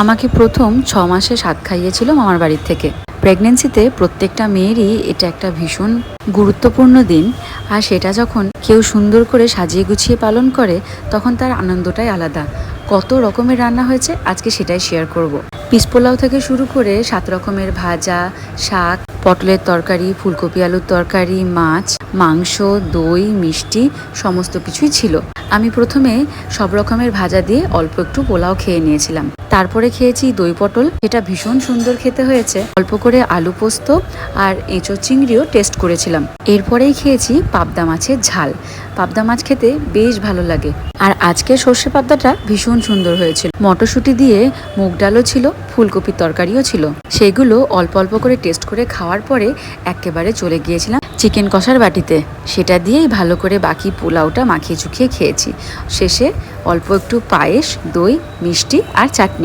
আমাকে প্রথম ছ মাসে স্বাদ খাইয়েছিল মামার বাড়ির থেকে। প্রেগনেন্সিতে প্রত্যেকটা মেয়েরই এটা একটা ভীষণ গুরুত্বপূর্ণ দিন, আর সেটা যখন কেউ সুন্দর করে সাজিয়ে গুছিয়ে পালন করে, তখন তার আনন্দটাই আলাদা। কত রকমের রান্না হয়েছে, আজকে সেটাই শেয়ার করব। পিস পোলাও থেকে শুরু করে সাত রকমের ভাজা, শাক, পটলের তরকারি, ফুলকপি আলুর তরকারি, মাছ, মাংস, দই, মিষ্টি, সমস্ত কিছুই ছিল। আমি প্রথমে সব রকমের ভাজা দিয়ে অল্প একটু পোলাও খেয়ে নিয়েছিলাম। তারপরে খেয়েছি দই পটল। এটা ভীষণ সুন্দর খেতে হয়েছে। অল্প করে আলু পোস্ত আর এঁচো চিংড়িও টেস্ট করেছিলাম। এরপরেই খেয়েছি পাবদা মাছের ঝাল। পাবদা মাছ খেতে বেশ ভালো লাগে। আর আজকে সর্ষে পাবদাটা ভীষণ সুন্দর হয়েছিল। মটরশুঁটি দিয়ে মুগ ডালও ছিল, ফুলকপির তরকারিও ছিল। সেগুলো অল্প অল্প করে টেস্ট করে খাওয়ার পরে একেবারে চলে গিয়েছিলাম চিকেন কষার বাটিতে। সেটা দিয়েই ভালো করে বাকি পোলাওটা মাখিয়ে চুখিয়ে খেয়েছি। শেষে অল্প একটু পায়েস, দই, মিষ্টি আর চাটনি।